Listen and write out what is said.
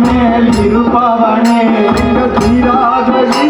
पावने गिरु पावने Dhiraj जी।